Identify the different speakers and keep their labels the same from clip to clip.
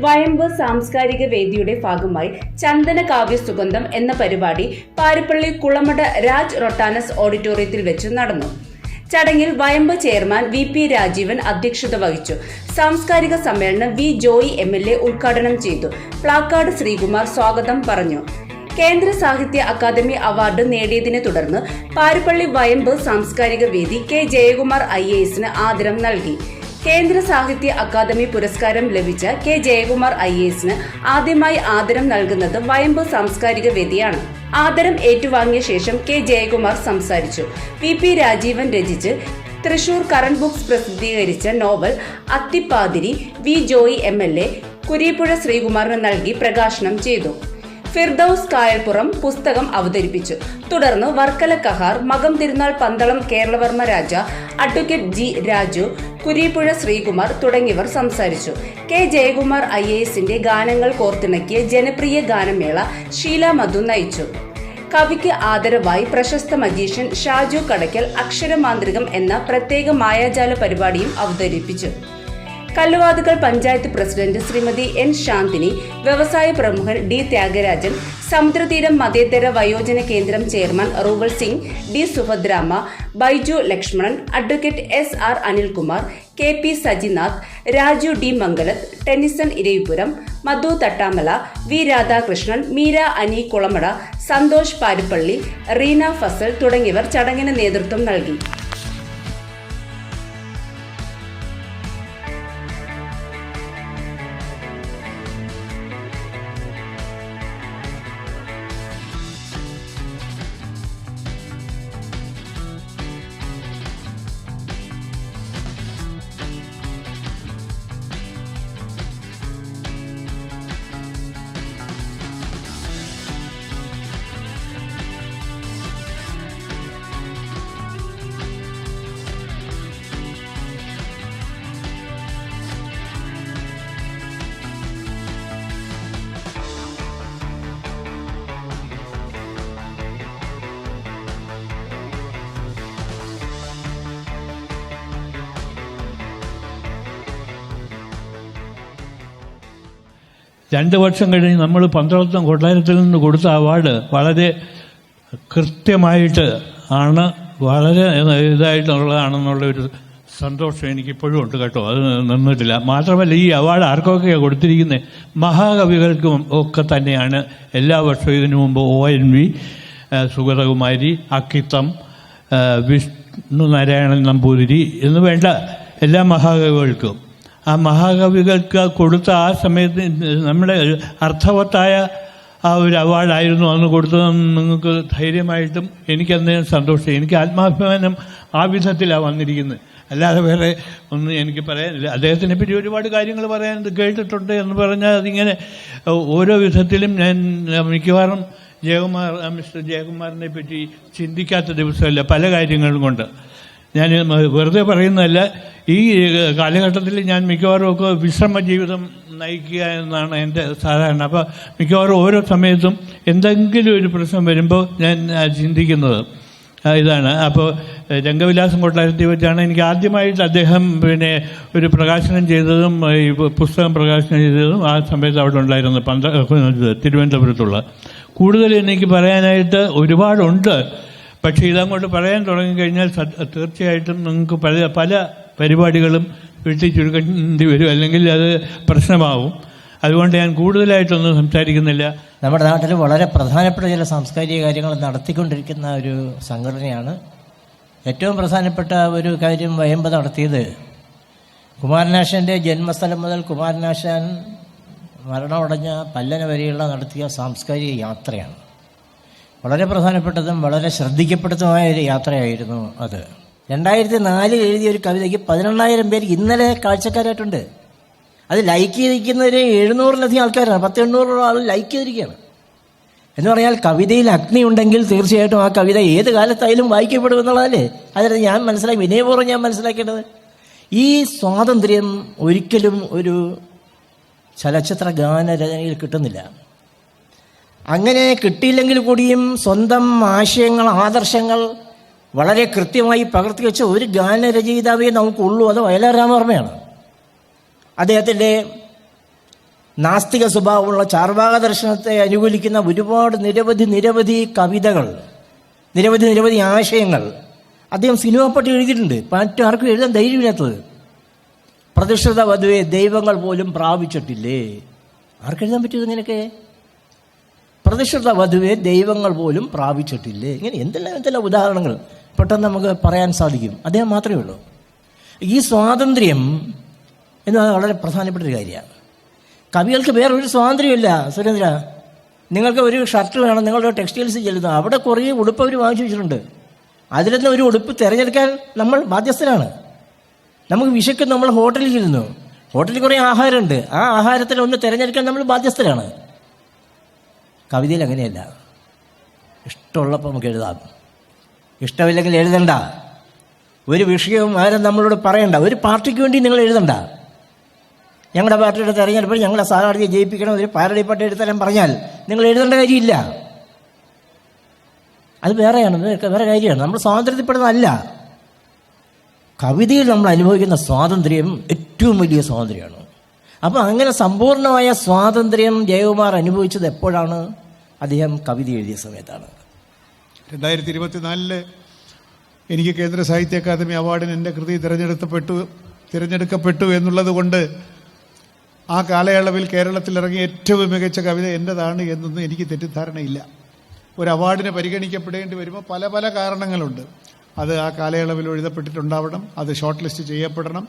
Speaker 1: വയമ്പ് സാംസ്കാരിക വേദിയുടെ ഭാഗമായി ചന്ദന കാവ്യ സുഗന്ധം എന്ന പരിപാടി പാരിപ്പള്ളി കുളമട രാജ് റൊട്ടാനസ് ഓഡിറ്റോറിയത്തിൽ വെച്ച് നടന്നു. ചടങ്ങിൽ Vayambu chairman V P Rajeevan അധ്യക്ഷത വഹിച്ചു. സാംസ്കാരിക സമ്മേളനം V Joy M L A ഉദ്ഘാടനം ചെയ്തു. പ്ലാക്കാർഡ് ശ്രീകുമാർ സ്വാഗതം പറഞ്ഞു. കേന്ദ്ര സാഹിത്യ അക്കാദമി അവാർഡ് നേടിയതിനെ തുടർന്ന് പാരിപ്പള്ളി വയമ്പ് സാംസ്കാരിക വേദി കെ ജയകുമാർ ഐ എസിന് ആദരം നൽകി. കേന്ദ്ര സാഹിത്യ അക്കാദമി പുരസ്കാരം ലഭിച്ച കെ ജയകുമാർ ഐ എസിന് ആദ്യമായി ആദരം നൽകുന്നത് വയമ്പ് സാംസ്കാരിക വേദിയാണ്. ആദരം ഏറ്റുവാങ്ങിയ ശേഷം കെ ജയകുമാർ സംസാരിച്ചു. വി പി രാജീവൻ രചിച്ച് തൃശൂർ കറണ്ട് ബുക്സ് പ്രസിദ്ധീകരിച്ച novel Athippathiri V Joy M L A Kureepuzha ശ്രീകുമാറിന് നൽകി പ്രകാശനം ചെയ്തു. ഫിർദൌസ് കായൽപ്പുറം പുസ്തകം അവതരിപ്പിച്ചു. തുടർന്ന് വർക്കല കഹാർ മകം തിരുനാൾ പന്തളം കേരളവർമ്മ രാജ അഡ്വക്കേറ്റ് ജി രാജു കുരീപ്പുഴ ശ്രീകുമാർ തുടങ്ങിയവർ സംസാരിച്ചു. കെ ജയകുമാർ ഐ എ എസിന്റെ ഗാനങ്ങൾ കോർത്തിണക്കിയ ജനപ്രിയ ഗാനമേള ഷീല മധു നയിച്ചു. കവിക്ക് ആദരവായി പ്രശസ്ത മജീഷ്യൻ ഷാജു കടയ്ക്കൽ അക്ഷരമാന്ത്രികം എന്ന പ്രത്യേക മായാജാല പരിപാടിയും അവതരിപ്പിച്ചു. കല്ലുവാതുക്കൽ പഞ്ചായത്ത് പ്രസിഡന്റ് ശ്രീമതി എൻ ശാന്തിനി വ്യവസായ പ്രമുഖൻ ഡി ത്യാഗരാജൻ സമുദ്രതീരം മതേതര വയോജന കേന്ദ്രം chairman Ruval Singh D Subhadramma Baiju Lakshmanan advocate S R Anilkumar K P Sajinath Raju D Mangalath Tennyson Eravipuram Madhu Thattamala V Radhakrishnan Meera Ani Kulamada Santhosh Paripally Reena Fazal തുടങ്ങിയവർ ചടങ്ങിന് നേതൃത്വം നൽകി.
Speaker 2: രണ്ട് വർഷം കഴിഞ്ഞ് നമ്മൾ പന്ത്രണ്ടം കൊട്ടാരത്തിൽ നിന്ന് കൊടുത്ത അവാർഡ് വളരെ കൃത്യമായിട്ട് ആണ് വളരെ ഇതായിട്ടുള്ളതാണെന്നുള്ള ഒരു സന്തോഷം എനിക്കിപ്പോഴും ഉണ്ട് കേട്ടോ. അത് നിന്നിട്ടില്ല. മാത്രമല്ല ഈ അവാർഡ് ആർക്കൊക്കെയാണ് കൊടുത്തിരിക്കുന്നത് മഹാകവികൾക്കും ഒക്കെ തന്നെയാണ്. എല്ലാ വർഷവും ഇതിനു മുമ്പ് O N V Sugathakumari Akkitham Vishnu Narayanan Namboothiri എന്ന് വേണ്ട എല്ലാ മഹാകവികൾക്കും. ആ മഹാകവികൾക്ക് കൊടുത്ത ആ സമയത്ത് നമ്മുടെ അർത്ഥവത്തായ ആ ഒരു അവാർഡായിരുന്നു അന്ന് കൊടുത്തതെന്ന് നിങ്ങൾക്ക് ധൈര്യമായിട്ടും എനിക്കന്ന് സന്തോഷം. എനിക്ക് ആത്മാഭിമാനം ആ വിധത്തിലാണ് വന്നിരിക്കുന്നത്. അല്ലാതെ വേറെ ഒന്നും എനിക്ക് പറയാനില്ല. അദ്ദേഹത്തിനെ പറ്റി ഒരുപാട് കാര്യങ്ങൾ പറയാൻ കേട്ടിട്ടുണ്ട് എന്ന് പറഞ്ഞാൽ അതിങ്ങനെ ഓരോ വിധത്തിലും ഞാൻ മിക്കവാറും ജയകുമാർ മിസ്റ്റർ ജയകുമാറിനെ പറ്റി ചിന്തിക്കാത്ത ദിവസമല്ല പല കാര്യങ്ങളും കൊണ്ട്. ഞാൻ വെറുതെ പറയുന്നതല്ല ഈ കാലഘട്ടത്തിൽ ഞാൻ മിക്കവാറും ഒക്കെ വിശ്രമ ജീവിതം നയിക്കുക എന്നാണ് എന്റെ സാധാരണ. അപ്പോൾ മിക്കവാറും ഓരോ സമയത്തും എന്തെങ്കിലും ഒരു പ്രശ്നം വരുമ്പോൾ ഞാൻ ചിന്തിക്കുന്നത്. ഇതാണ്. അപ്പോൾ രംഗവിലാസം കൊട്ടാരത്തിൽ വെച്ചാണ് എനിക്ക് ആദ്യമായിട്ട് അദ്ദേഹം പിന്നെ ഒരു പ്രകാശനം ചെയ്തതും ഈ പുസ്തകം പ്രകാശനം ചെയ്തതും ആ സമയത്ത് അവിടെ ഉണ്ടായിരുന്നു പന്ത്രണ്ട് തിരുവനന്തപുരത്തുള്ള. കൂടുതൽ എനിക്ക് പറയാനായിട്ട് ഒരുപാടുണ്ട്. പക്ഷേ ഇതങ്ങോട്ട് പറയാൻ തുടങ്ങിക്കഴിഞ്ഞാൽ തീർച്ചയായിട്ടും നിങ്ങൾക്ക് പല പല പരിപാടികളും വെട്ടി ചുരുക്കേണ്ടി വരും. അല്ലെങ്കിൽ അത് പ്രശ്നമാവും. അതുകൊണ്ട് ഞാൻ കൂടുതലായിട്ടൊന്നും സംസാരിക്കുന്നില്ല.
Speaker 3: നമ്മുടെ നാട്ടിൽ വളരെ പ്രധാനപ്പെട്ട ചില സാംസ്കാരിക കാര്യങ്ങൾ നടത്തിക്കൊണ്ടിരിക്കുന്ന ഒരു സംഘടനയാണ്. ഏറ്റവും പ്രധാനപ്പെട്ട ഒരു കാര്യം വയമ്പ് നടത്തിയത് കുമാരനാശാന്റെ ജന്മസ്ഥലം മുതൽ കുമാരനാശാൻ മരണമടഞ്ഞ പല്ലന വരെയുള്ള നടത്തിയ സാംസ്കാരിക യാത്രയാണ്. വളരെ പ്രധാനപ്പെട്ടതും വളരെ ശ്രദ്ധിക്കപ്പെടുന്നതുമായ ഒരു യാത്രയായിരുന്നു അത്. രണ്ടായിരത്തി നാലിൽ എഴുതിയ ഒരു കവിതയ്ക്ക് പതിനെണ്ണായിരം പേർ ഇന്നലെ കാഴ്ചക്കാരായിട്ടുണ്ട്. അത് ലൈക്ക് ചെയ്തിരിക്കുന്നവർ എഴുന്നൂറിലധികം ആൾക്കാരാണ്. പത്ത് എണ്ണൂറോളം ആൾ ലൈക്ക് ചെയ്തിരിക്കുകയാണ്. എന്ന് പറഞ്ഞാൽ കവിതയിൽ അഗ്നി ഉണ്ടെങ്കിൽ തീർച്ചയായിട്ടും ആ കവിത ഏത് കാലത്തായാലും വായിക്കപ്പെടും എന്നുള്ളതല്ലേ? അതായത് ഞാൻ മനസ്സിലാക്കി വിനയപൂർവം ഞാൻ മനസ്സിലാക്കേണ്ടത്. ഈ സ്വാതന്ത്ര്യം ഒരിക്കലും ഒരു ചലച്ചിത്ര ഗാനരചനയിൽ കിട്ടുന്നില്ല. അങ്ങനെ കിട്ടിയില്ലെങ്കിൽ കൂടിയും സ്വന്തം ആശയങ്ങൾ ആദർശങ്ങൾ വളരെ കൃത്യമായി പകർത്തി വെച്ച ഒരു ഗാനരചയിതാവേ നമുക്കുള്ളൂ. അത് വയലാർ രാമവർമ്മയാണ് അദ്ദേഹത്തിന്റെ നാസ്തിക സ്വഭാവമുള്ള ചാർവാക ദർശനത്തെ അനുകൂലിക്കുന്ന ഒരുപാട് നിരവധി നിരവധി കവിതകൾ നിരവധി നിരവധി ആശയങ്ങൾ അദ്ദേഹം സിനിമ പട്ടി എഴുതിയിട്ടുണ്ട്. മറ്റു ആർക്കും എഴുതാൻ ധൈര്യമില്ലാത്തത്. പ്രതിഷ്ഠിത വധുവെ ദൈവങ്ങൾ പോലും പ്രാപിച്ചിട്ടില്ലേ? ആർക്കെഴുതാൻ പറ്റുമോ ഇങ്ങനെയൊക്കെ പ്രതിഷ്ഠിത വധുവെ ദൈവങ്ങൾ പോലും പ്രാപിച്ചിട്ടില്ലേ? ഇങ്ങനെ എന്തെല്ലാം എന്തെല്ലാം ഉദാഹരണങ്ങൾ. പെട്ടെന്ന് നമുക്ക് പറയാൻ സാധിക്കും. അദ്ദേഹം മാത്രമേ ഉള്ളൂ. ഈ സ്വാതന്ത്ര്യം എന്ന് വളരെ പ്രധാനപ്പെട്ട ഒരു കാര്യമാണ്. കവികൾക്ക് വേറൊരു സ്വാതന്ത്ര്യമില്ല. സുരേന്ദ്ര നിങ്ങൾക്ക് ഒരു ഷർട്ട് വേണം നിങ്ങളുടെ ടെക്സ്റ്റൈൽസ് ചെല്ലുന്നു. അവിടെ കുറേ ഉടുപ്പ് അവർ വാങ്ങിച്ചു വെച്ചിട്ടുണ്ട്. അതിൽ നിന്ന് ഒരു ഉടുപ്പ് തിരഞ്ഞെടുക്കാൻ നമ്മൾ ബാധ്യസ്ഥരാണ്. നമുക്ക് വിശക്കും നമ്മൾ ഹോട്ടലിൽ ചെല്ലുന്നു. ഹോട്ടലിൽ കുറേ ആഹാരമുണ്ട്. ആ ആഹാരത്തിൽ ഒന്ന് തിരഞ്ഞെടുക്കാൻ നമ്മൾ ബാധ്യസ്ഥരാണ്. കവിതയിൽ അങ്ങനെയല്ല. ഇഷ്ടമുള്ളപ്പോൾ നമുക്ക് എഴുതാം. ഇഷ്ടമില്ലെങ്കിൽ എഴുതണ്ട. ഒരു വിഷയവും ആരും നമ്മളോട് പറയണ്ട. ഒരു പാർട്ടിക്ക് വേണ്ടി നിങ്ങൾ എഴുതണ്ട. ഞങ്ങളുടെ പാർട്ടിയുടെ തെരഞ്ഞെടുപ്പിൽ ഞങ്ങളെ സ്ഥാനാർത്ഥിയെ ജയിപ്പിക്കണം ഒരു പാരടി പാർട്ടി എടുത്താലും പറഞ്ഞാൽ നിങ്ങൾ എഴുതേണ്ട കാര്യമില്ല. അത് വേറെയാണ് വേറെ കാര്യമാണ്. നമ്മൾ സ്വാതന്ത്ര്യത്തിൽപ്പെടുന്നതല്ല. കവിതയിൽ നമ്മൾ അനുഭവിക്കുന്ന സ്വാതന്ത്ര്യം ഏറ്റവും വലിയ സ്വാതന്ത്ര്യമാണ്. അപ്പോൾ അങ്ങനെ സമ്പൂർണമായ സ്വാതന്ത്ര്യം ജയകുമാർ അനുഭവിച്ചത് എപ്പോഴാണ്? അദ്ദേഹം കവിത എഴുതിയ സമയത്താണ്.
Speaker 4: രണ്ടായിരത്തി ഇരുപത്തിനാലിൽ എനിക്ക് കേന്ദ്ര സാഹിത്യ അക്കാദമി അവാർഡിന് എന്റെ കൃതി തിരഞ്ഞെടുക്കപ്പെട്ടു തിരഞ്ഞെടുക്കപ്പെട്ടു എന്നുള്ളത് കൊണ്ട് ആ കാലയളവിൽ കേരളത്തിൽ ഇറങ്ങിയ ഏറ്റവും മികച്ച കവിത എന്റെതാണ് എന്നൊന്നും എനിക്ക് തെറ്റിദ്ധാരണയില്ല. ഒരു അവാർഡിന് പരിഗണിക്കപ്പെടേണ്ടി വരുമ്പോൾ പല പല കാരണങ്ങളുണ്ട്. അത് ആ കാലയളവിൽ എഴുതപ്പെട്ടിട്ടുണ്ടാവണം അത് ഷോർട്ട് ലിസ്റ്റ് ചെയ്യപ്പെടണം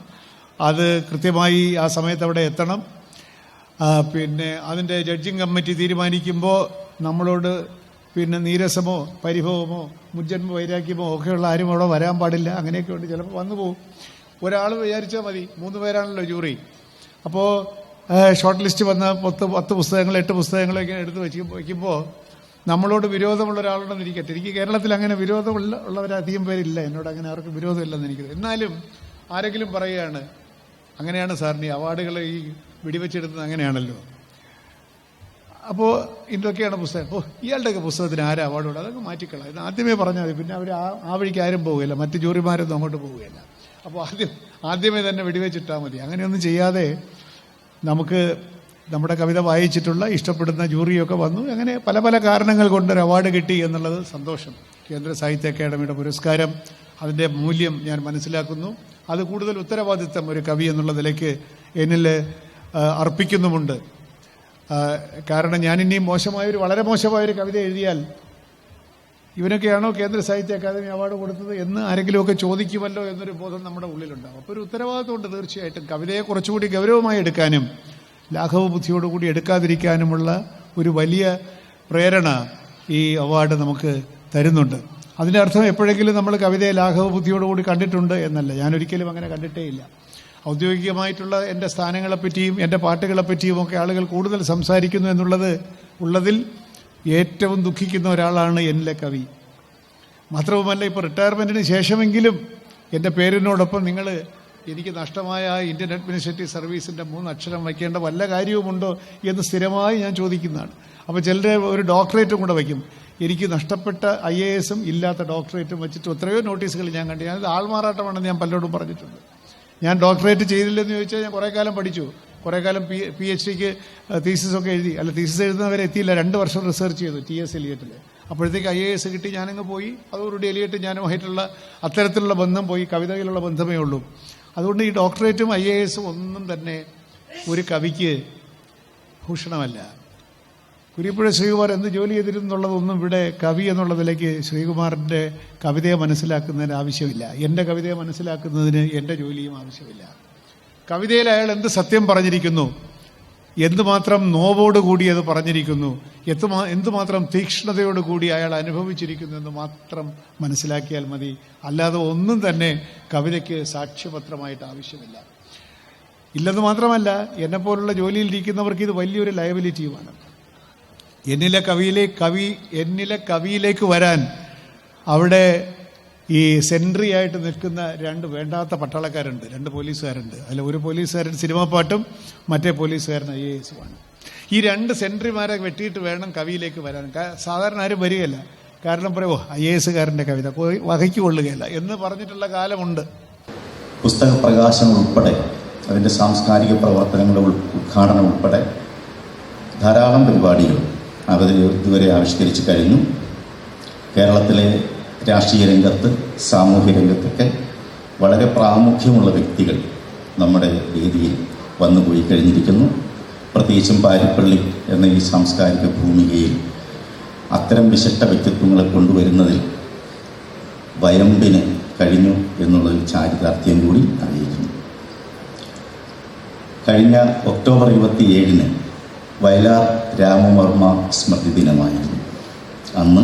Speaker 4: അത് കൃത്യമായി ആ സമയത്ത് അവിടെ എത്തണം. പിന്നെ അതിന്റെ ജഡ്ജിങ് കമ്മിറ്റി തീരുമാനിക്കുമ്പോൾ നമ്മളോട് പിന്നെ നീരസമോ പരിഭവമോ മുജ്ജന്മോ വൈരാഗ്യമോ ഒക്കെയുള്ള ആരും അവിടെ വരാൻ പാടില്ല. അങ്ങനെയൊക്കെ ഉണ്ട്. ചിലപ്പോൾ വന്നു പോകും. ഒരാൾ വിചാരിച്ചാൽ മതി. മൂന്ന് പേരാണല്ലോ ജൂറി അപ്പോൾ ഷോർട്ട് ലിസ്റ്റ് വന്ന പത്ത് പത്ത് പുസ്തകങ്ങൾ എട്ട് പുസ്തകങ്ങളൊക്കെ എടുത്ത് വെച്ച് വയ്ക്കുമ്പോൾ നമ്മളോട് വിരോധമുള്ള ഒരാളുണ്ടെന്ന് ഇരിക്കട്ടെ. എനിക്ക് കേരളത്തിൽ അങ്ങനെ വിരോധമുള്ള ഉള്ളവരധികം പേരില്ല. എന്നോട് അങ്ങനെ അവർക്ക് വിരോധമില്ലെന്ന് എനിക്ക് എന്നാലും ആരെങ്കിലും പറയുകയാണ് അങ്ങനെയാണ് സാറിന് ഈ അവാർഡുകൾ ഈ വെടിവെച്ചെടുത്തത് അങ്ങനെയാണല്ലോ. അപ്പോൾ ഇതൊക്കെയാണ് പുസ്തകം. ഓ ഇയാളുടെയൊക്കെ പുസ്തകത്തിന് ആരാ അവാർഡ് കൊടുക്കുക അതൊക്കെ മാറ്റിക്കളാം ആദ്യമേ പറഞ്ഞാൽ മതി. പിന്നെ അവർ ആ വഴിക്ക് ആരും പോവുകയില്ല. മറ്റ് ജൂറിമാരൊന്നും അങ്ങോട്ട് പോവുകയില്ല. അപ്പോൾ ആദ്യം ആദ്യമേ തന്നെ വെടിവെച്ചിട്ടാൽ മതി. അങ്ങനെയൊന്നും ചെയ്യാതെ നമുക്ക് നമ്മുടെ കവിത വായിച്ചിട്ടുള്ള ഇഷ്ടപ്പെടുന്ന ജൂറിയൊക്കെ വന്നു. അങ്ങനെ പല പല കാരണങ്ങൾ കൊണ്ട് ഒരു അവാർഡ് കിട്ടി എന്നുള്ളത് സന്തോഷം. കേന്ദ്ര സാഹിത്യ അക്കാദമിയുടെ പുരസ്കാരം അതിന്റെ മൂല്യം ഞാൻ മനസ്സിലാക്കുന്നു. അത് കൂടുതൽ ഉത്തരവാദിത്തം ഒരു കവി എന്നുള്ള നിലയ്ക്ക് എന്നിൽ അർപ്പിക്കുന്നുമുണ്ട്. കാരണം ഞാൻ മോശമായൊരു വളരെ മോശമായൊരു കവിത എഴുതിയാൽ ഇവനൊക്കെയാണോ കേന്ദ്ര സാഹിത്യ അക്കാദമി അവാർഡ് കൊടുത്തത് എന്ന് ആരെങ്കിലുമൊക്കെ ചോദിക്കുമല്ലോ എന്നൊരു ബോധം നമ്മുടെ ഉള്ളിലുണ്ടാവും. അപ്പോൾ ഒരു ഉത്തരവാദിത്വമുണ്ട് തീർച്ചയായിട്ടും. കവിതയെ കുറച്ചുകൂടി ഗൗരവമായി എടുക്കാനും ലാഘവ ബുദ്ധിയോടുകൂടി എടുക്കാതിരിക്കാനുമുള്ള ഒരു വലിയ പ്രേരണ ഈ അവാർഡ് നമുക്ക് തരുന്നുണ്ട്. അതിന്റെ അർത്ഥം എപ്പോഴെങ്കിലും നമ്മൾ കവിതയെ ലാഘവ ബുദ്ധിയോടുകൂടി കണ്ടിട്ടുണ്ട് എന്നല്ല. ഞാനൊരിക്കലും അങ്ങനെ കണ്ടിട്ടേ ഇല്ല ഔദ്യോഗികമായിട്ടുള്ള എന്റെ സ്ഥാനങ്ങളെപ്പറ്റിയും എന്റെ പാട്ടുകളെപ്പറ്റിയും ഒക്കെ ആളുകൾ കൂടുതൽ സംസാരിക്കുന്നു എന്നുള്ളത് ഉള്ളതിൽ ഏറ്റവും ദുഃഖിക്കുന്ന ഒരാളാണ് എന്നിലെ കവി. മാത്രവുമല്ല ഇപ്പോൾ റിട്ടയർമെന്റിന് ശേഷമെങ്കിലും എന്റെ പേരിനോടൊപ്പം നിങ്ങൾ എനിക്ക് നഷ്ടമായ ഇന്ത്യൻ അഡ്മിനിസ്ട്രേറ്റീവ് സർവീസിന്റെ മൂന്ന് അക്ഷരം വയ്ക്കേണ്ട വല്ല കാര്യവുമുണ്ടോ എന്ന് സ്ഥിരമായി ഞാൻ ചോദിക്കുന്നതാണ്. അപ്പോൾ ചിലർ ഒരു ഡോക്ടറേറ്റും കൂടെ വയ്ക്കും. എനിക്ക് നഷ്ടപ്പെട്ട ഐ എ എസും ഇല്ലാത്ത ഡോക്ടറേറ്റും വെച്ചിട്ട് എത്രയോ നോട്ടീസുകൾ ഞാൻ കണ്ടു. ഞാനത് ആൾമാറാട്ടമാണെന്ന് ഞാൻ പലരോടും പറഞ്ഞിട്ടുണ്ട്. ഞാൻ ഡോക്ടറേറ്റ് ചെയ്തില്ലെന്ന് ചോദിച്ചാൽ ഞാൻ കുറേ കാലം പഠിച്ചു. കുറേ കാലം പി പി എച്ച് ഡിക്ക് തീസിസ് ഒക്കെ എഴുതി. അല്ല തീസിസ് എഴുതുന്നവരെ എത്തിയില്ല. രണ്ട് വർഷം റിസർച്ച് ചെയ്തു ടി എസ് എലിയറ്റിൽ അപ്പോഴത്തേക്ക് ഐ എ എസ് കിട്ടി ഞാനങ്ങ് പോയി. അതോടുകൂടി എലിയറ്റ് ഞാനുമായിട്ടുള്ള അത്തരത്തിലുള്ള ബന്ധം പോയി. കവിതയിലുള്ള ബന്ധമേ ഉള്ളൂ. അതുകൊണ്ട് ഈ ഡോക്ടറേറ്റും ഐ എ എസും ഒന്നും തന്നെ ഒരു കവിക്ക് ഭൂഷണമല്ല. കുരിപ്പുഴ ശ്രീകുമാർ എന്ത് ജോലി ചെയ്തിരുന്നുള്ളതൊന്നും ഇവിടെ കവി എന്നുള്ളതിലേക്ക് ശ്രീകുമാറിന്റെ കവിതയെ മനസ്സിലാക്കുന്നതിന് ആവശ്യമില്ല. എന്റെ കവിതയെ മനസ്സിലാക്കുന്നതിന് എന്റെ ജോലിയും ആവശ്യമില്ല. കവിതയിൽ അയാൾ എന്ത് സത്യം പറഞ്ഞിരിക്കുന്നു? എന്തുമാത്രം നോവോടുകൂടി അത് പറഞ്ഞിരിക്കുന്നു? എത്തുമാ എന്തുമാത്രം തീക്ഷ്ണതയോടുകൂടി അയാൾ അനുഭവിച്ചിരിക്കുന്നു എന്ന് മാത്രം മനസ്സിലാക്കിയാൽ മതി. അല്ലാതെ ഒന്നും തന്നെ കവിതയ്ക്ക് സാക്ഷ്യപത്രമായിട്ട് ആവശ്യമില്ല. ഇല്ലെന്ന് മാത്രമല്ല എന്നെപ്പോലുള്ള ജോലിയിലിരിക്കുന്നവർക്ക് ഇത് വലിയൊരു ലയബിലിറ്റിയുമാണ് എന്നിലെ കവിയിലെ കവി എന്നിലെ കവിയിലേക്ക് വരാൻ അവിടെ ഈ സെൻട്രി ആയിട്ട് നിൽക്കുന്ന രണ്ട് വേണ്ടാത്ത പട്ടാളക്കാരുണ്ട്. രണ്ട് പോലീസുകാരുണ്ട്. അതിൽ ഒരു പോലീസുകാരൻ സിനിമാ പാട്ടും മറ്റേ പോലീസുകാരൻ ഐ എ എസുമാണ് ഈ രണ്ട് സെൻട്രിമാരെ വെട്ടിയിട്ട് വേണം കവിയിലേക്ക് വരാൻ. സാധാരണ ആരും വരികയില്ല. കാരണം പറയുമോ ഐ എ എസുകാരന്റെ കവിത. വകയ്ക്ക് കൊള്ളുകയില്ല. എന്ന് പറഞ്ഞിട്ടുള്ള കാലമുണ്ട്.
Speaker 5: പുസ്തക പ്രകാശനം ഉൾപ്പെടെ അതിന്റെ സാംസ്കാരിക പ്രവർത്തനങ്ങളുടെ ഉദ്ഘാടനം ഉൾപ്പെടെ ധാരാളം പരിപാടികൾ അവർ ഇതുവരെ ആവിഷ്കരിച്ച് കഴിഞ്ഞു. കേരളത്തിലെ രാഷ്ട്രീയ രംഗത്ത് സാമൂഹ്യ രംഗത്തൊക്കെ വളരെ പ്രാമുഖ്യമുള്ള വ്യക്തികൾ നമ്മുടെ വേദിയിൽ വന്നുപോയി കഴിഞ്ഞിരിക്കുന്നു. പ്രത്യേകിച്ചും പാരിപ്പള്ളി എന്ന ഈ സാംസ്കാരിക ഭൂമികയിൽ അത്തരം വിശിഷ്ട വ്യക്തിത്വങ്ങളെ കൊണ്ടുവരുന്നതിൽ വയമ്പിന് കഴിഞ്ഞു എന്നുള്ളൊരു ചാരിതാർത്ഥ്യം കൂടി അറിയിക്കുന്നു. കഴിഞ്ഞ ഒക്ടോബർ ഇരുപത്തിയേഴിന് വയലാർ രാമവർമ്മ സ്മൃതി ദിനമായിരുന്നു അന്ന്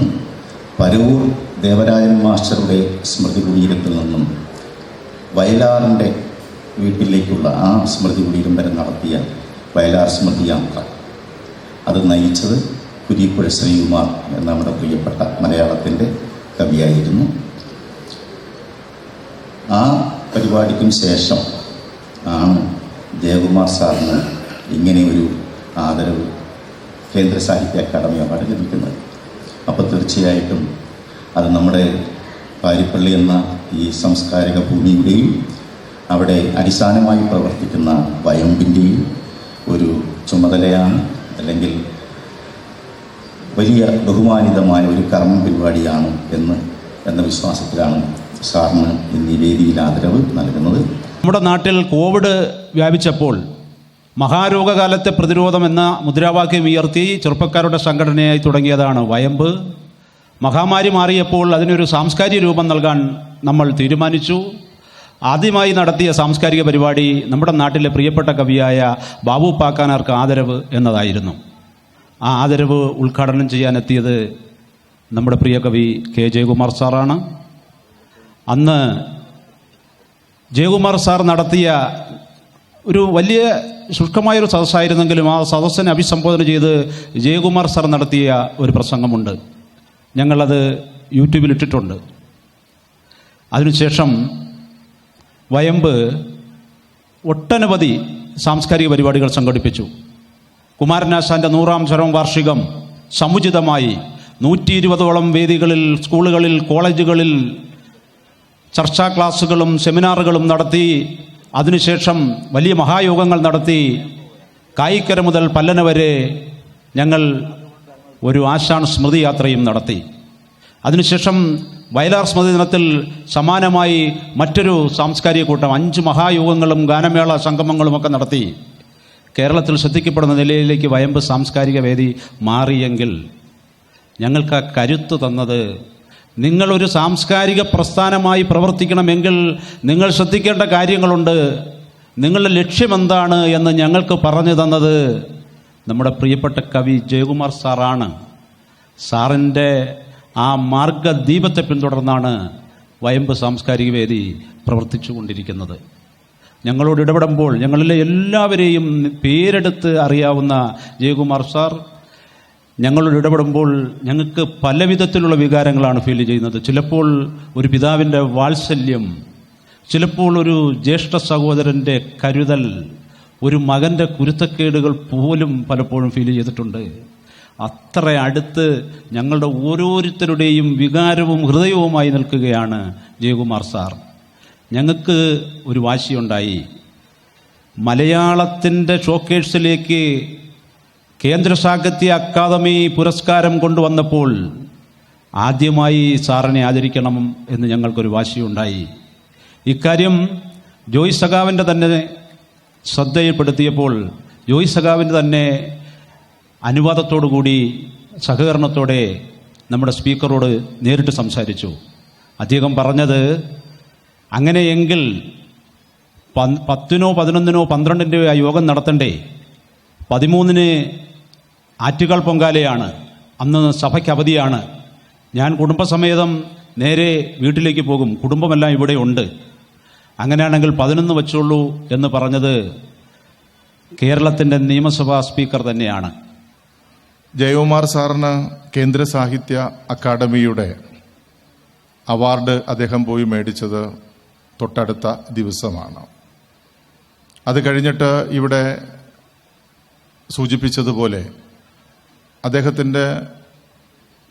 Speaker 5: പരവൂർ ദേവരാജൻ മാസ്റ്ററുടെ സ്മൃതി കുടീരത്തിൽ നിന്നും വയലാറിന്റെ വീട്ടിലേക്കുള്ള ആ സ്മൃതി കുടീരം വരെ നടത്തിയ വയലാർ സ്മൃതി യാത്ര. അത് നയിച്ചത് കുരിപ്പുഴ ശ്രീകുമാർ എന്ന നമ്മുടെ പ്രിയപ്പെട്ട മലയാളത്തിന്റെ കവിയായിരുന്നു. ആ പരിപാടിക്കും ശേഷം ആണ് ജയകുമാർ സാറിന് ഇങ്ങനെ ഒരു ആദരവ് കേന്ദ്ര സാഹിത്യ അക്കാദമി അവാർഡ് ലഭിക്കുന്നത്. അപ്പോൾ തീർച്ചയായിട്ടും അത് നമ്മുടെ പാരിപ്പള്ളി എന്ന ഈ സാംസ്കാരിക ഭൂമിയുടെയും അവിടെ അടിസ്ഥാനമായി പ്രവർത്തിക്കുന്ന വയമ്പിന്റെയും ഒരു ചുമതലയാണ് അല്ലെങ്കിൽ വലിയ ബഹുമാനിതമായ ഒരു കർമ്മ പരിപാടിയാണ് എന്ന് എന്ന വിശ്വാസത്തിലാണ് സാറിന് ഇന്ന് ഈ വേദിയിൽ ആദരവ് നൽകുന്നത്.
Speaker 6: നമ്മുടെ നാട്ടിൽ കോവിഡ് വ്യാപിച്ചപ്പോൾ മഹാരോഗകാലത്തെ പ്രതിരോധം എന്ന മുദ്രാവാക്യം ഉയർത്തി ചെറുപ്പക്കാരുടെ സംഘടനയായി തുടങ്ങിയതാണ് വയമ്പ്. മഹാമാരി മാറിയപ്പോൾ അതിനൊരു സാംസ്കാരിക രൂപം നൽകാൻ നമ്മൾ തീരുമാനിച്ചു. ആദ്യമായി നടത്തിയ സാംസ്കാരിക പരിപാടി നമ്മുടെ നാട്ടിലെ പ്രിയപ്പെട്ട കവിയായ ബാബു പാക്കാനാർക്ക് ആദരവ് എന്നതായിരുന്നു. ആ ആദരവ് ഉദ്ഘാടനം ചെയ്യാനെത്തിയത് നമ്മുടെ പ്രിയ കവി കെ ജയകുമാർ സാറാണ്. അന്ന് ജയകുമാർ സാർ നടത്തിയ ഒരു വലിയ ശുഷ്കമായൊരു സദസ്സായിരുന്നെങ്കിലും ആ സദസ്സിനെ അഭിസംബോധന ചെയ്ത് ജയകുമാർ സാർ നടത്തിയ ഒരു പ്രസംഗമുണ്ട്. ഞങ്ങളത് യൂട്യൂബിൽ ഇട്ടിട്ടുണ്ട്. അതിനുശേഷം വയമ്പ് ഒട്ടനവധി സാംസ്കാരിക പരിപാടികൾ സംഘടിപ്പിച്ചു. കുമാരനാശാന്റെ നൂറാം ചരമ വാർഷികം സമുചിതമായി നൂറ്റി ഇരുപതോളം വേദികളിൽ സ്കൂളുകളിൽ കോളേജുകളിൽ ചർച്ചാ ക്ലാസ്സുകളും സെമിനാറുകളും നടത്തി അതിനുശേഷം വലിയ മഹായോഗങ്ങൾ നടത്തി കായിക്കര മുതൽ പല്ലന വരെ ഞങ്ങൾ ഒരു ആശാൻ സ്മൃതി യാത്രയും നടത്തി. അതിനുശേഷം വയലാർ സ്മൃതി ദിനത്തിൽ സമാനമായി മറ്റൊരു സാംസ്കാരിക കൂട്ടം അഞ്ച് മഹായോഗങ്ങളും ഗാനമേള സംഗമങ്ങളുമൊക്കെ നടത്തി. കേരളത്തിൽ ശ്രദ്ധിക്കപ്പെടുന്ന നിലയിലേക്ക് വയമ്പ് സാംസ്കാരിക വേദി മാറിയെങ്കിൽ ഞങ്ങൾക്ക് ആ കരുത്ത് തന്നത് നിങ്ങളൊരു സാംസ്കാരിക പ്രസ്ഥാനമായി പ്രവർത്തിക്കണമെങ്കിൽ നിങ്ങൾ ശ്രദ്ധിക്കേണ്ട കാര്യങ്ങളുണ്ട്. നിങ്ങളുടെ ലക്ഷ്യമെന്താണ് എന്ന് ഞങ്ങൾക്ക് പറഞ്ഞു തന്നത്? നമ്മുടെ പ്രിയപ്പെട്ട കവി ജയകുമാർ സാറാണ്. സാറിന്റെ ആ മാർഗദീപത്തെ പിന്തുടർന്നാണ് വയമ്പ് സാംസ്കാരിക വേദി പ്രവർത്തിച്ചു കൊണ്ടിരിക്കുന്നത്. ഞങ്ങളോട് ഇടപെടുമ്പോൾ ഞങ്ങളിലെ എല്ലാവരെയും പേരെടുത്ത് അറിയാവുന്ന ജയകുമാർ സാർ ഞങ്ങളോട് ഇടപെടുമ്പോൾ ഞങ്ങൾക്ക് പല വിധത്തിലുള്ള വികാരങ്ങളാണ് ഫീൽ ചെയ്യുന്നത്. ചിലപ്പോൾ ഒരു പിതാവിന്റെ വാത്സല്യം ചിലപ്പോൾ ഒരു ജ്യേഷ്ഠ സഹോദരന്റെ കരുതൽ ഒരു മകന്റെ കുരുത്തക്കേടുകൾ പോലും പലപ്പോഴും ഫീൽ ചെയ്തിട്ടുണ്ട്. അത്ര അടുത്ത് ഞങ്ങളുടെ ഓരോരുത്തരുടെയും വികാരവും ഹൃദയവുമായി നിൽക്കുകയാണ് ജയകുമാർ സാർ. ഞങ്ങൾക്ക് ഒരു വാശിയുണ്ടായി. മലയാളത്തിന്റെ ഷോക്കേഴ്സിലേക്ക് കേന്ദ്ര സാഹിത്യ അക്കാദമി പുരസ്കാരം കൊണ്ടുവന്നപ്പോൾ ആദ്യമായി സാറിനെ ആദരിക്കണം എന്ന് ഞങ്ങൾക്കൊരു വാശിയുണ്ടായി. ഇക്കാര്യം ജോയ് സഖാവിന്റെ തന്നെ ശ്രദ്ധയിൽപ്പെടുത്തിയപ്പോൾ ജോയ് സഖാവിന്റെ തന്നെ അനുവാദത്തോടുകൂടി സഹകരണത്തോടെ നമ്മുടെ സ്പീക്കറോട് നേരിട്ട് സംസാരിച്ചു. അദ്ദേഹം പറഞ്ഞത് അങ്ങനെയെങ്കിൽ പത്തിനോ പതിനൊന്നിനോ പന്ത്രണ്ടിന്റെയോ യോഗം നടത്തണ്ടേ? പതിമൂന്നിന് ആറ്റുകാൽ പൊങ്കാലയാണ്. അന്ന് സഭയ്ക്ക് അവധിയാണ്. ഞാൻ കുടുംബസമേതം നേരെ വീട്ടിലേക്ക് പോകും. കുടുംബമെല്ലാം ഇവിടെ ഉണ്ട്. അങ്ങനെയാണെങ്കിൽ പതിനൊന്ന് വെച്ചുള്ളൂ എന്ന് പറഞ്ഞത് കേരളത്തിന്റെ നിയമസഭാ സ്പീക്കർ തന്നെയാണ്.
Speaker 7: ജയകുമാർ സാറിന് കേന്ദ്ര സാഹിത്യ അക്കാദമിയുടെ അവാർഡ് അദ്ദേഹം പോയി മേടിച്ചത് തൊട്ടടുത്ത ദിവസമാണ്. അത് കഴിഞ്ഞിട്ട് ഇവിടെ സൂചിപ്പിച്ചതുപോലെ അദ്ദേഹത്തിന്റെ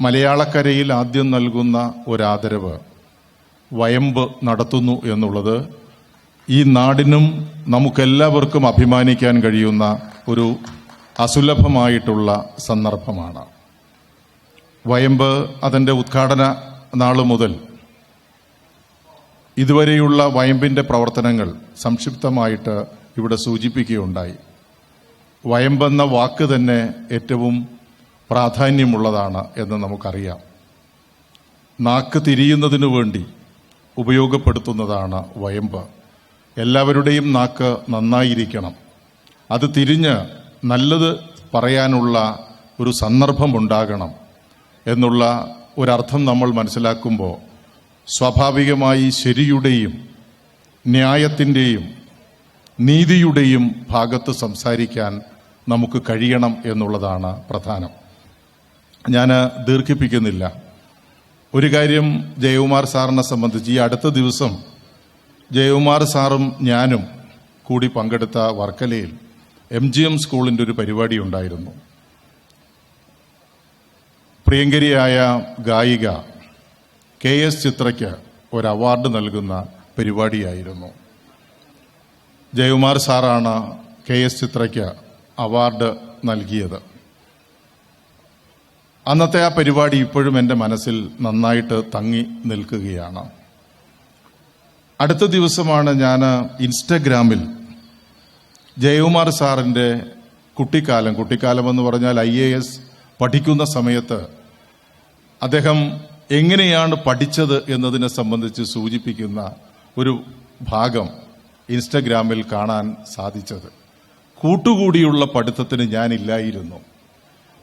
Speaker 7: മലയാളക്കരയിൽ ആദ്യം നൽകുന്ന ഒരാദരവ് വയമ്പ് നടത്തുന്നു എന്നുള്ളത് ഈ നാടിനും നമുക്കെല്ലാവർക്കും അഭിമാനിക്കാൻ കഴിയുന്ന ഒരു അസുലഭമായിട്ടുള്ള സന്ദർഭമാണ്. വയമ്പ് അതിന്റെ ഉദ്ഘാടന നാൾ മുതൽ ഇതുവരെയുള്ള വയമ്പിന്റെ പ്രവർത്തനങ്ങൾ സംക്ഷിപ്തമായിട്ട് ഇവിടെ സൂചിപ്പിക്കുകയുണ്ടായി. വയമ്പെന്ന വാക്ക് തന്നെ ഏറ്റവും പ്രാധാന്യമുള്ളതാണ് എന്ന് നമുക്കറിയാം. നാക്ക് തിരിയുന്നതിനു വേണ്ടി ഉപയോഗപ്പെടുത്തുന്നതാണ് വയമ്പ്. എല്ലാവരുടെയും നാക്ക് നന്നായിരിക്കണം. അത് തിരിഞ്ഞ് നല്ലത് പറയാനുള്ള ഒരു സന്ദർഭമുണ്ടാകണം എന്നുള്ള ഒരർത്ഥം നമ്മൾ മനസ്സിലാക്കുമ്പോൾ സ്വാഭാവികമായി ശരിയുടെയും ന്യായത്തിന്റെയും നീതിയുടെയും ഭാഗത്ത് സംസാരിക്കാൻ നമുക്ക് കഴിയണം എന്നുള്ളതാണ് പ്രധാനം. ഞാൻ ദീർഘിപ്പിക്കുന്നില്ല. ഒരു കാര്യം ജയകുമാർ സാറിനെ സംബന്ധിച്ച് ഈ അടുത്ത ദിവസം ജയകുമാർ സാറും ഞാനും കൂടി പങ്കെടുത്ത വർക്കലയിൽ എം ജി എം സ്കൂളിന്റെ ഒരു പരിപാടി ഉണ്ടായിരുന്നു. പ്രിയങ്കരിയായ ഗായിക കെ എസ് ചിത്രയ്ക്ക് ഒരു അവാർഡ് നൽകുന്ന പരിപാടിയായിരുന്നു. ജയകുമാർ സാറാണ് കെ എസ് ചിത്രയ്ക്ക് അവാർഡ് നൽകിയത്. അന്നത്തെ ആ പരിപാടി ഇപ്പോഴും എന്റെ മനസ്സിൽ നന്നായിട്ട് തങ്ങി നിൽക്കുകയാണ്. അടുത്ത ദിവസമാണ് ഞാൻ ഇൻസ്റ്റഗ്രാമിൽ ജയകുമാർ സാറിന്റെ കുട്ടിക്കാലം. കുട്ടിക്കാലം എന്ന് പറഞ്ഞാൽ ഐ എ എസ് പഠിക്കുന്ന സമയത്ത് അദ്ദേഹം എങ്ങനെയാണ് പഠിച്ചത് എന്നതിനെ സംബന്ധിച്ച് സൂചിപ്പിക്കുന്ന ഒരു ഭാഗം ഇൻസ്റ്റഗ്രാമിൽ കാണാൻ സാധിച്ചത്. കൂട്ടുകൂടിയുള്ള പഠിത്തത്തിന് ഞാനില്ലായിരുന്നു.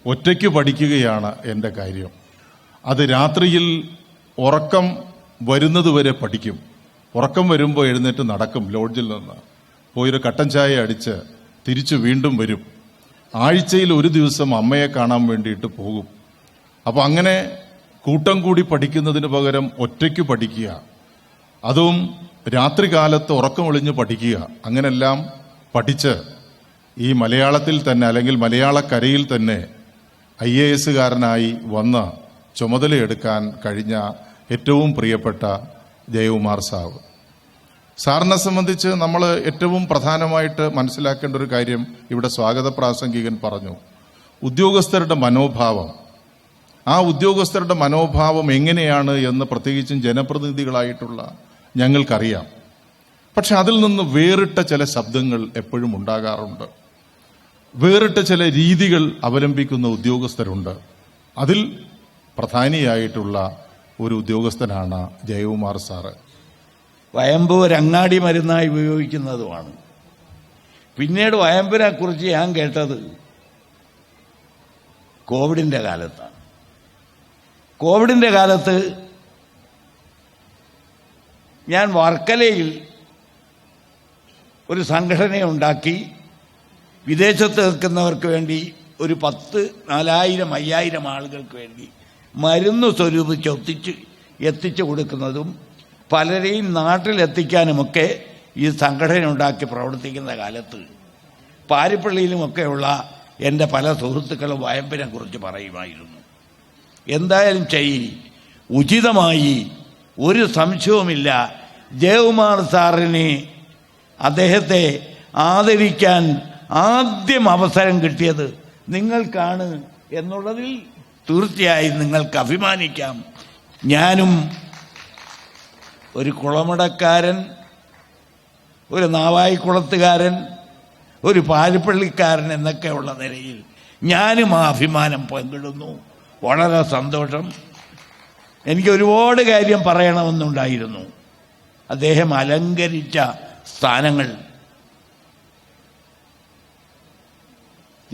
Speaker 7: ഒറ്റയ്ക്ക് പഠിക്കുകയാണ് എന്റെ കാര്യം. അത് രാത്രിയിൽ ഉറക്കം വരുന്നതുവരെ പഠിക്കും. ഉറക്കം വരുമ്പോൾ എഴുന്നേറ്റ് നടക്കും ലോഡ്ജിൽ നിന്ന്. പോയൊരു കട്ടൻ ചായ അടിച്ച് തിരിച്ചു വീണ്ടും വരും. ആഴ്ചയിൽ ഒരു ദിവസം അമ്മയെ കാണാൻ വേണ്ടിയിട്ട് പോകും. അപ്പോൾ അങ്ങനെ കൂട്ടം കൂടി പഠിക്കുന്നതിന് പകരം ഒറ്റയ്ക്ക് പഠിക്കുക. അതും രാത്രികാലത്ത് ഉറക്കമൊളിഞ്ഞ് പഠിക്കുക. അങ്ങനെല്ലാം പഠിച്ച് ഈ മലയാളത്തിൽ തന്നെ അല്ലെങ്കിൽ മലയാളക്കരയിൽ തന്നെ ഐ എ എസുകാരനായി വന്ന് ചുമതലയെടുക്കാൻ കഴിഞ്ഞ ഏറ്റവും പ്രിയപ്പെട്ട ജയകുമാർ സാവ്. സാറിനെ സംബന്ധിച്ച് നമ്മൾ ഏറ്റവും പ്രധാനമായിട്ട് മനസ്സിലാക്കേണ്ട ഒരു കാര്യം ഇവിടെ സ്വാഗത പ്രാസംഗികൻ പറഞ്ഞു. ഉദ്യോഗസ്ഥരുടെ മനോഭാവം. ആ ഉദ്യോഗസ്ഥരുടെ മനോഭാവം എങ്ങനെയാണ് എന്ന് പ്രത്യേകിച്ചും ജനപ്രതിനിധികളായിട്ടുള്ള ഞങ്ങൾക്കറിയാം. പക്ഷെ അതിൽ നിന്ന് വേറിട്ട ചില ശബ്ദങ്ങൾ എപ്പോഴും ഉണ്ടാകാറുണ്ട്. വേറിട്ട ചില രീതികൾ അവലംബിക്കുന്ന ഉദ്യോഗസ്ഥരുണ്ട്. അതിൽ പ്രധാനിയായിട്ടുള്ള ഒരു ഉദ്യോഗസ്ഥനാണ് ജയകുമാർ സാറ്.
Speaker 8: വയമ്പ് രങ്ങാടി മരുന്നായി ഉപയോഗിക്കുന്നതുമാണ്. പിന്നീട് വയമ്പിനെ കുറിച്ച് ഞാൻ കേട്ടത് കോവിഡിന്റെ കാലത്താണ്. കോവിഡിന്റെ കാലത്ത് ഞാൻ വർക്കലയിൽ ഒരു സംഘടന ഉണ്ടാക്കി വിദേശത്ത് നിൽക്കുന്നവർക്ക് വേണ്ടി ഒരു പത്ത് നാലായിരം അയ്യായിരം ആളുകൾക്ക് വേണ്ടി മരുന്ന് സ്വരൂപിച്ച് ഒത്തിച്ച് എത്തിച്ചു കൊടുക്കുന്നതും പലരെയും നാട്ടിലെത്തിക്കാനുമൊക്കെ ഈ സംഘടന ഉണ്ടാക്കി പ്രവർത്തിക്കുന്ന കാലത്ത് പാരിപ്പള്ളിയിലുമൊക്കെയുള്ള എന്റെ പല സുഹൃത്തുക്കളും വയമ്പിനെ കുറിച്ച് പറയുമായിരുന്നു. എന്തായാലും ചെയ്യി ഉചിതമായി ഒരു സംശയവുമില്ല. ജയകുമാർ സാറിനെ അദ്ദേഹത്തെ ആദരിക്കാൻ ആദ്യം അവസരം കിട്ടിയത് നിങ്ങൾക്കാണ് എന്നുള്ളതിൽ തീർച്ചയായും നിങ്ങൾക്ക് അഭിമാനിക്കാം. ഞാനും ഒരു കുളമടക്കാരൻ ഒരു നാവായിക്കുളത്തുകാരൻ ഒരു പാരിപ്പള്ളിക്കാരൻ എന്നൊക്കെയുള്ള നിലയിൽ ഞാനും ആ അഭിമാനം പങ്കിടുന്നു. വളരെ സന്തോഷം. എനിക്ക് ഒരുപാട് കാര്യം പറയണമെന്നുണ്ടായിരുന്നു. അദ്ദേഹം അലങ്കരിച്ച സ്ഥാനങ്ങൾ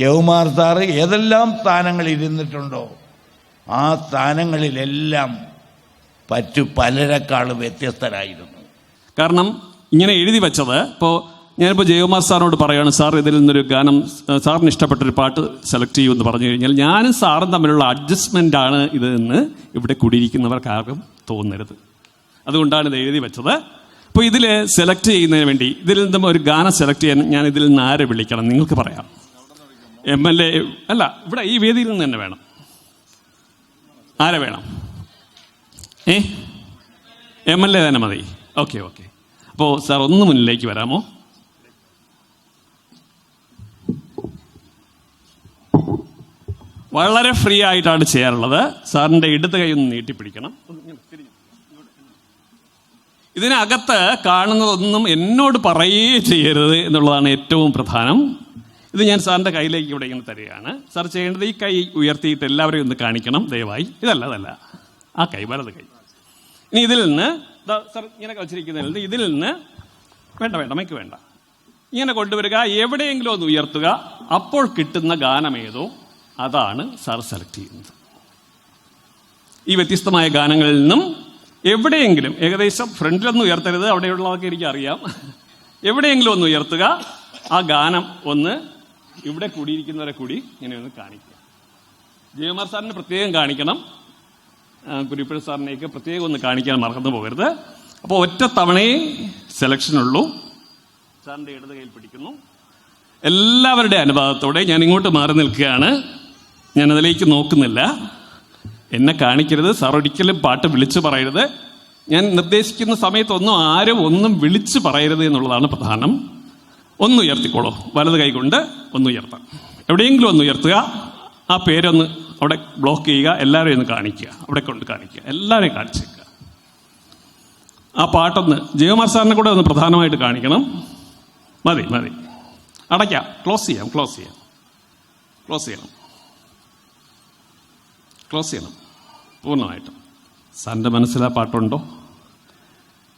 Speaker 8: യവുമാർ സാറ് ഏതെല്ലാം സ്ഥാനങ്ങളിൽ ഇരുന്നിട്ടുണ്ടോ ആ സ്ഥാനങ്ങളിലെല്ലാം പറ്റു പലരെക്കാളും വ്യത്യസ്തരായിരുന്നു.
Speaker 9: കാരണം ഇങ്ങനെ എഴുതി വെച്ചത് ഇപ്പോൾ ഞാനിപ്പോൾ ജയകുമാർ സാറിനോട് പറയുകയാണ് സാർ ഇതിൽ നിന്നൊരു ഗാനം സാറിന് ഇഷ്ടപ്പെട്ടൊരു പാട്ട് സെലക്ട് ചെയ്യുമെന്ന് പറഞ്ഞു കഴിഞ്ഞാൽ ഞാനും സാറും തമ്മിലുള്ള അഡ്ജസ്റ്റ്മെന്റ് ആണ് ഇത് എന്ന് ഇവിടെ കുടിയിരിക്കുന്നവർക്ക് ആർക്കും തോന്നരുത്. അതുകൊണ്ടാണ് ഇത് എഴുതി വെച്ചത്. അപ്പോൾ ഇതിൽ സെലക്ട് ചെയ്യുന്നതിന് വേണ്ടി ഇതിൽ നിന്നും ഒരു ഗാനം സെലക്ട് ചെയ്യാൻ ഞാൻ ഇതിൽ നിന്ന് ആരെ വിളിക്കണം? നിങ്ങൾക്ക് പറയാം. എം എൽ എ അല്ല ഇവിടെ ഈ വേദിയിൽ നിന്ന് തന്നെ വേണം. ആരെ വേണം? ഏ? എം എൽ എ തന്നെ മതി. Okay okay. അപ്പോൾ സാർ ഒന്ന് മുന്നിലേക്ക് വരാമോ? വളരെ ഫ്രീ ആയിട്ടാണ് ചെയ്യാറുള്ളത്. സാറിന്റെ ഇടത് കൈ ഒന്ന് നീട്ടിപ്പിടിക്കണം. ഇതിനകത്ത് കാണുന്നതൊന്നും എന്നോട് പറയേ ചെയ്യരുത് എന്നുള്ളതാണ് ഏറ്റവും പ്രധാനം. ഇത് ഞാൻ സാറിന്റെ കയ്യിലേക്ക് ഇവിടെ ഇങ്ങനെ തരികയാണ്. സാർ ചെയ്യേണ്ടത് ഈ കൈ ഉയർത്തിയിട്ട് എല്ലാവരെയും ഒന്ന് കാണിക്കണം. ദയവായി. ഇതല്ല അതല്ല ആ കൈ വലത് കൈ. ഇനി ഇതിൽ നിന്ന് സാർ ഇങ്ങനെ വച്ചിരിക്കുന്നതിൽ നിന്ന് ഇതിൽ നിന്ന് വേണ്ട വേണ്ട മൈക്ക് വേണ്ട. ഇങ്ങനെ കൊണ്ടുവരിക. എവിടെയെങ്കിലും ഒന്ന് ഉയർത്തുക. അപ്പോൾ കിട്ടുന്ന ഗാനം ഏതോ? അതാണ് സാർ സെലക്ട് ചെയ്യുന്നത്. ഈ വ്യത്യസ്തമായ ഗാനങ്ങളിൽ നിന്നും എവിടെയെങ്കിലും ഏകദേശം ഫ്രണ്ടിലൊന്നും ഉയർത്തരുത്. അവിടെയുള്ളതൊക്കെ എനിക്കറിയാം. എവിടെയെങ്കിലും ഒന്ന് ഉയർത്തുക. ആ ഗാനം ഒന്ന് ഇവിടെ കൂടിയിരിക്കുന്നവരെ കൂടി ഇങ്ങനെ ഒന്ന് കാണിക്കുക ജയകുമാർ സാറിനെ പ്രത്യേകം കാണിക്കണം. കുരിപ്പഴ സാറിനെയൊക്കെ പ്രത്യേകം ഒന്ന് കാണിക്കാൻ മറന്നു പോകരുത്. അപ്പോൾ ഒറ്റ തവണയേ സെലക്ഷൻ ഉള്ളൂ. സാറിന്റെ ഇടത് കയ്യിൽ പിടിക്കുന്നു. എല്ലാവരുടെ അനുവാദത്തോടെ ഞാൻ ഇങ്ങോട്ട് മാറി നിൽക്കുകയാണ്. ഞാൻ അതിലേക്ക് നോക്കുന്നില്ല. എന്നെ കാണിക്കരുത്. സാർ ഒരിക്കലും പാട്ട് വിളിച്ചു പറയരുത്. ഞാൻ നിർദ്ദേശിക്കുന്ന സമയത്തൊന്നും ആരും ഒന്നും വിളിച്ചു പറയരുത് എന്നുള്ളതാണ് പ്രധാനം. ഒന്ന് ഉയർത്തിക്കോളൂ വലത് കൈ കൊണ്ട് ഒന്ന് ഉയർത്താം എവിടെയെങ്കിലും ഒന്ന് ഉയർത്തുക ആ പേരൊന്ന് അവിടെ ബ്ലോക്ക് ചെയ്യുക. എല്ലാവരെയും ഒന്ന് കാണിക്കുക. അവിടെ കൊണ്ട് കാണിക്കുക. എല്ലാവരെയും കാണിച്ചേക്കുക. ആ പാട്ടൊന്ന് ജയകുമാർ സാറിനെ കൂടെ ഒന്ന് പ്രധാനമായിട്ട് കാണിക്കണം. മതി മതി. അടയ്ക്കാം. ക്ലോസ് ചെയ്യാം ക്ലോസ് ചെയ്യാം. ക്ലോസ് ചെയ്യണം. ക്ലോസ് ചെയ്യണം. പൂർണമായിട്ടും. സാറിന്റെ മനസ്സിൽ ആ പാട്ടുണ്ടോ?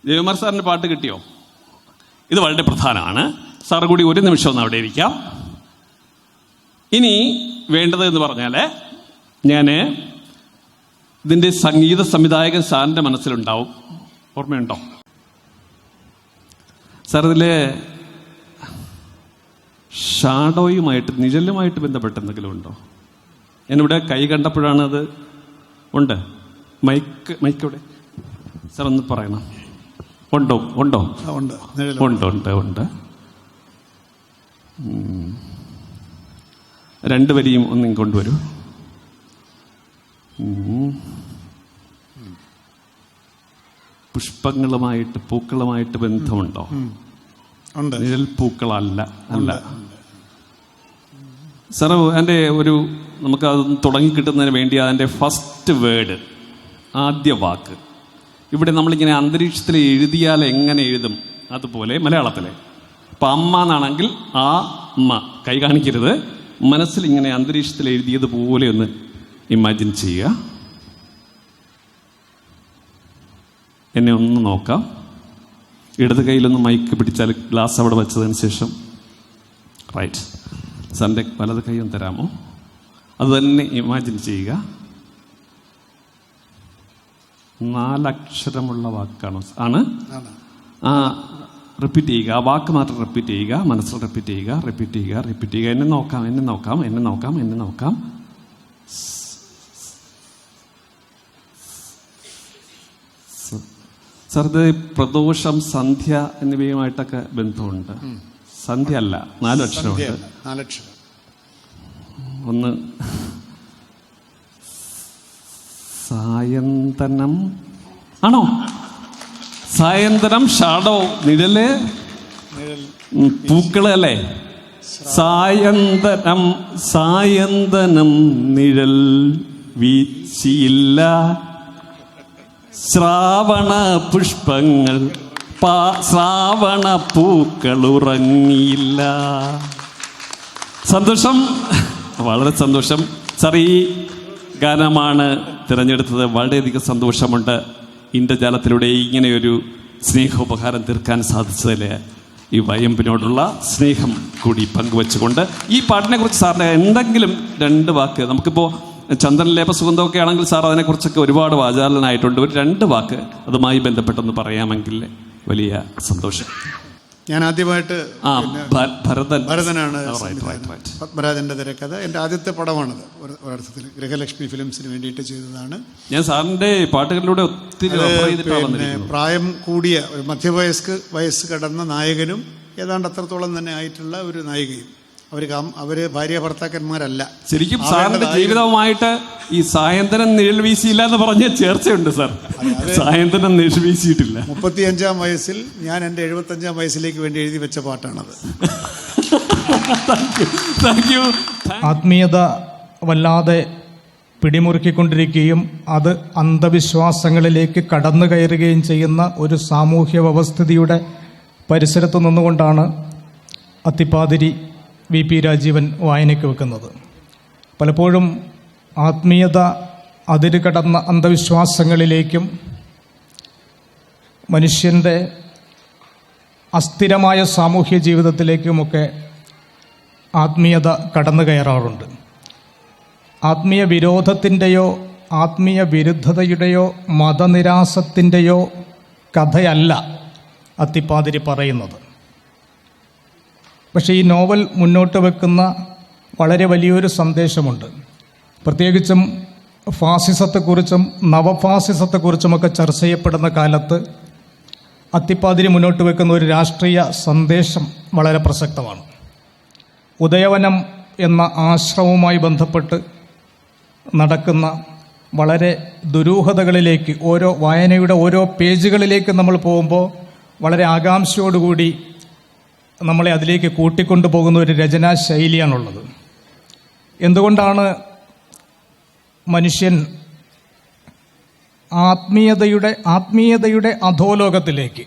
Speaker 9: ജയകുമാർ സാറിന്റെ പാട്ട് കിട്ടിയോ? ഇത് വളരെ പ്രധാനമാണ്. സാറ് കൂടി ഒരു നിമിഷം ഒന്ന് അവിടെ ഇരിക്കാം. ഇനി വേണ്ടത് എന്ന് പറഞ്ഞാൽ ഞാൻ ഇതിന്റെ സംഗീത സംവിധായകൻ സാറിന്റെ മനസ്സിലുണ്ടാവും. ഓർമ്മയുണ്ടോ? സാർ ഇതിൽ ഷാഡോയുമായിട്ട് നിഴലുമായിട്ട് ബന്ധപ്പെട്ട് എന്തെങ്കിലും ഉണ്ടോ? ഞാനിവിടെ കൈ കണ്ടപ്പോഴാണ് അത്. ഉണ്ട്. മൈക്ക് മൈക്ക് ഇവിടെ സാർ ഒന്ന് പറയണം. ഉണ്ടോ? ഉണ്ടോ?
Speaker 4: ഉണ്ട്.
Speaker 9: ഉണ്ട് ഉണ്ട് ഉണ്ട്. രണ്ട് വരിയും ഒന്നും കൊണ്ടുവരൂ. പുഷ്പങ്ങളുമായിട്ട് പൂക്കളുമായിട്ട് ബന്ധമുണ്ടോ? നിഴൽ പൂക്കളല്ല അല്ല. സാറ് എന്റെ ഒരു നമുക്ക് അത് തുടങ്ങി കിട്ടുന്നതിന് വേണ്ടി അതിന്റെ ഫസ്റ്റ് വേർഡ് ആദ്യ വാക്ക്. ഇവിടെ നമ്മളിങ്ങനെ അന്തരീക്ഷത്തിൽ എഴുതിയാൽ എങ്ങനെ എഴുതും? അതുപോലെ മലയാളത്തിലെ. ഇപ്പം അമ്മ എന്നാണെങ്കിൽ ആ അമ്മ കൈ കാണിക്കരുത്. മനസ്സിൽ ഇങ്ങനെ അന്തരീക്ഷത്തിൽ എഴുതിയതുപോലെ ഒന്ന് ഇമാജിൻ ചെയ്യുക. എന്നെ ഒന്ന് നോക്കാം. ഇടത് കയ്യിലൊന്ന് മൈക്ക് പിടിച്ചാൽ ഗ്ലാസ് അവിടെ വെച്ചതിന് ശേഷം. റൈറ്റ് സാറിന്റെ വലത് കൈ ഒന്ന് തരാമോ? അതുതന്നെ ഇമാജിൻ ചെയ്യുക. നാലക്ഷരമുള്ള വാക്കാണ്? ആണ്. ആ റിപ്പീറ്റ് ചെയ്യുക. ആ വാക്ക് മാത്രം റിപ്പീറ്റ് ചെയ്യുക. മനസ്സിൽ റിപ്പീറ്റ് ചെയ്യുക. റിപ്പീറ്റ് ചെയ്യുക. റിപ്പീറ്റ് ചെയ്യുക. എന്നെ നോക്കാം എന്നെ നോക്കാം എന്നെ നോക്കാം എന്നെ നോക്കാം. സാർ ഇത് പ്രദോഷം സന്ധ്യ എന്നിവയുമായിട്ടൊക്കെ ബന്ധമുണ്ട്. സന്ധ്യ അല്ല
Speaker 4: നാലക്ഷരമുണ്ട്. നാലക്ഷരം.
Speaker 9: ഒന്ന് സായന്തനം. ആണോ? സായന്തനം ഷാഡോ
Speaker 4: നിഴൽ
Speaker 9: പൂക്കൾ അല്ലേ? സായന്തനം സായന്തനം നിഴൽ വീശിയില്ല. ശ്രാവണ പുഷ്പങ്ങൾ ശ്രാവണ പൂക്കൾ ഉറങ്ങിയില്ല. സന്തോഷം. വളരെ സന്തോഷം. സാർ ഈ ഗാനമാണ് തിരഞ്ഞെടുത്തത് വളരെയധികം സന്തോഷമുണ്ട്. ഇന്ദ്രജാലത്തിലൂടെ ഇങ്ങനെയൊരു സ്നേഹോപഹാരം തീർക്കാൻ സാധിച്ചതിൽ ഈ വയമ്പിനോടുള്ള സ്നേഹം കൂടി പങ്കുവെച്ചുകൊണ്ട് ഈ പാട്ടിനെ കുറിച്ച് സാറിന് എന്തെങ്കിലും രണ്ട് വാക്ക് നമുക്കിപ്പോൾ ചന്ദന ലേപ സുഗന്ധമൊക്കെ ആണെങ്കിൽ സാർ അതിനെക്കുറിച്ചൊക്കെ ഒരുപാട് വാചാലനായിട്ടുണ്ട്. ഒരു രണ്ട് വാക്ക് അതുമായി ബന്ധപ്പെട്ടൊന്ന് പറയാമെങ്കിൽ വലിയ സന്തോഷം.
Speaker 4: ഞാൻ ആദ്യമായിട്ട്
Speaker 9: ഭരതൻ.
Speaker 4: ഭരതനാണ് പത്മരാജന്റെ തിരക്കഥ. എന്റെ ആദ്യത്തെ പടമാണത്. ഒരു- ഒരർത്ഥത്തിൽ ഗൃഹലക്ഷ്മി ഫിലിംസിന് വേണ്ടിയിട്ട് ചെയ്തതാണ്.
Speaker 9: ഞാൻ സാറിന്റെ പാട്ടുകളിലൂടെ ഒത്തിരി
Speaker 4: പിന്നെ പ്രായം കൂടിയ ഒരു മധ്യവയസ്ക് വയസ്സ് കടന്ന നായകനും ഏതാണ്ട് അത്രത്തോളം തന്നെ ആയിട്ടുള്ള ഒരു നായികയും. അവർ അവർ ഭാര്യ ഭർത്താക്കന്മാരല്ല.
Speaker 9: ശരിക്കും സാറിന്റെ ജീവിതവുമായിട്ട് ഈ സായന്തനം നിഴൽ വീശിയില്ല എന്ന് പറഞ്ഞ ചേർച്ചയുണ്ട് സാർ. സായന്തനം നിഴൽ വീശിയിട്ടില്ല.
Speaker 4: മുപ്പത്തിയഞ്ചാം വയസ്സിൽ ഞാൻ എന്റെ എഴുപത്തഞ്ചാം വയസ്സിലേക്ക് വേണ്ടി എഴുതി വെച്ച പാട്ടാണത്.
Speaker 10: ആത്മീയത വല്ലാതെ പിടിമുറുക്കിക്കൊണ്ടിരിക്കുകയും അത് അന്ധവിശ്വാസങ്ങളിലേക്ക് കടന്നു കയറുകയും ചെയ്യുന്ന ഒരു സാമൂഹ്യ വ്യവസ്ഥിതിയുടെ പരിസരത്ത് നിന്നുകൊണ്ടാണ് അത്തിപ്പാതിരി വി പി രാജീവൻ വായനയ്ക്ക് വെക്കുന്നത്. പലപ്പോഴും ആത്മീയത അതിര് കടന്ന അന്ധവിശ്വാസങ്ങളിലേക്കും മനുഷ്യന്റെ അസ്ഥിരമായ സാമൂഹ്യ ജീവിതത്തിലേക്കുമൊക്കെ ആത്മീയത കടന്നു കയറാറുണ്ട്. ആത്മീയ വിരോധത്തിന്റെയോ ആത്മീയ വിരുദ്ധതയുടെയോ മതനിരാസത്തിന്റെയോ കഥയല്ല അത്തിപ്പാതിരി പറയുന്നത്. പക്ഷേ ഈ നോവൽ മുന്നോട്ട് വെക്കുന്ന വളരെ വലിയൊരു സന്ദേശമുണ്ട്. പ്രത്യേകിച്ചും ഫാസിസത്തെക്കുറിച്ചും നവഫാസിസത്തെക്കുറിച്ചുമൊക്കെ ചർച്ച ചെയ്യപ്പെടുന്ന കാലത്ത് അത്തിപ്പാതിരി മുന്നോട്ട് വെക്കുന്ന ഒരു രാഷ്ട്രീയ സന്ദേശം വളരെ പ്രസക്തമാണ്. ഉദയവനം എന്ന ആശ്രമവുമായി ബന്ധപ്പെട്ട് നടക്കുന്ന വളരെ ദുരൂഹതകളിലേക്ക് ഓരോ വായനയുടെ ഓരോ പേജുകളിലേക്ക് നമ്മൾ പോകുമ്പോൾ വളരെ ആകാംക്ഷയോടുകൂടി നമ്മളെ അതിലേക്ക് കൂട്ടിക്കൊണ്ടു പോകുന്ന ഒരു രചനാ ശൈലിയാണുള്ളത്. എന്തുകൊണ്ടാണ് മനുഷ്യൻ ആത്മീയതയുടെ ആത്മീയതയുടെ അധോലോകത്തിലേക്ക്?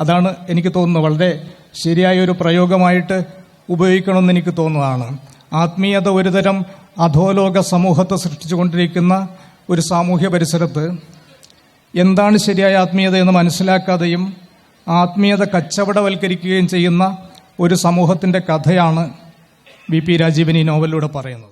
Speaker 10: അതാണ് എനിക്ക് തോന്നുന്നത് വളരെ ശരിയായ ഒരു പ്രയോഗമായിട്ട് ഉപയോഗിക്കണമെന്ന് എനിക്ക് തോന്നുന്നതാണ്. ആത്മീയത ഒരുതരം അധോലോക സമൂഹത്തെ സൃഷ്ടിച്ചുകൊണ്ടിരിക്കുന്ന ഒരു സാമൂഹ്യ പരിസരത്ത് എന്താണ് ശരിയായ ആത്മീയത എന്ന് മനസ്സിലാക്കാതെയും ആത്മീയത കച്ചവടവൽക്കരിക്കുകയും ചെയ്യുന്ന ഒരു സമൂഹത്തിന്റെ കഥയാണ് വി പി രാജീവൻ ഈ നോവലിലൂടെ പറയുന്നത്.